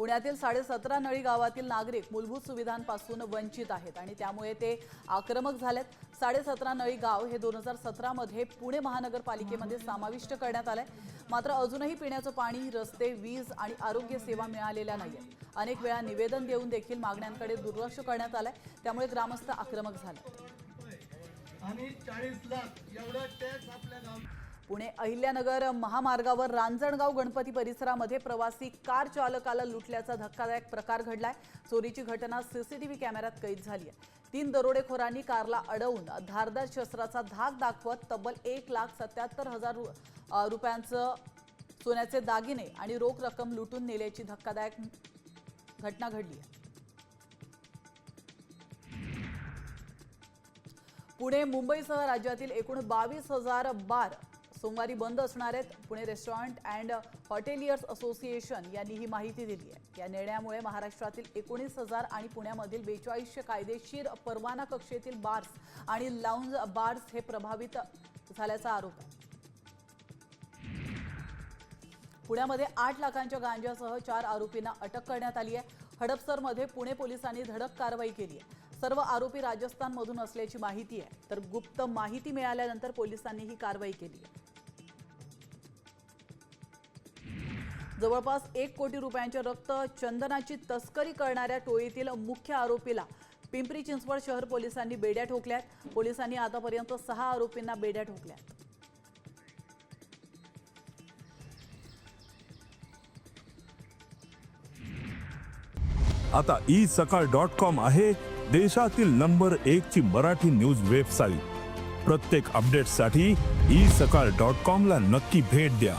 पुण्यातील साडेसतरा नळी गावातील नागरिक मूलभूत सुविधांपासून वंचित आहेत आणि त्यामुळे ते आक्रमक झालेत. साडेसतरा नळी गाव हे दोन हजार सतरामध्ये पुणे महानगरपालिकेमध्ये समाविष्ट करण्यात आलंय. मात्र अजूनही पिण्याचं पाणी रस्ते वीज आणि आरोग्य सेवा मिळालेल्या नाहीत अनेक वेळा निवेदन देऊन देखील मागण्यांकडे दुर्लक्ष करण्यात आलंय. त्यामुळे ग्रामस्थ आक्रमक झाले. आणि चाळीस लाख एवढा टॅक्स आपल्या गाव पुणे अहिल्यानगर महामार्गावर रांजणगाव गणपती परिसरामध्ये प्रवासी कार चालकाला लुटल्याचा धक्कादायक प्रकार घडलाय. चोरीची घटना सीसीटीव्ही कॅमेऱ्यात कैद झाली आहे. तीन दरोडेखोरांनी कारला अडवून धारदार शस्त्राचा धाक दाखवत तब्बल एक लाख सत्याहत्तर हजार रुपयांचं सोन्याचे दागिने आणि रोख रक्कम लुटून नेल्याची धक्कादायक घटना घडली आहे. पुणे मुंबईसह राज्यातील एकूण बावीस हजार बार सोमवारी बंद असणार आहेत Pune restaurant and hoteliers association यांनी ही माहिती दिली आहे. या निर्णयामुळे महाराष्ट्रातील एकोणीस हजार आणि पुण्यामधील बेचाळीसशे कायदेशीर परवाना कक्षेतील बार्स आणि लाऊंज बार्स हे प्रभावित झाल्याचा आरोप आहे. पुण्यामध्ये आठ लाखांच्या गांजासह चार आरोपींना अटक करण्यात आली आहे. हडपसरमध्ये पुणे पोलिसांनी धडक कारवाई केली आहे. सर्व आरोपी राजस्थानमधून असल्याची माहिती आहे. तर गुप्त माहिती मिळाल्यानंतर पोलिसांनी ही कारवाई केली आहे. जवळपास एक कोटी रुपयांचे रक्त चंदनाची तस्करी करणाऱ्या टोळीतील मुख्य आरोपीला पिंपरी चिंचवड शहर पोलिसांनी बेड्या ठोकल्यात. पोलिसांनी आतापर्यंत सहा आरोपींना बेड्या ठोकल्यात. आता ई सकाळ डॉट कॉम आहे देशातील नंबर एक ची मराठी न्यूज वेबसाईट. प्रत्येक अपडेटसाठी ई सकाळ डॉट कॉम ला नक्की भेट द्या.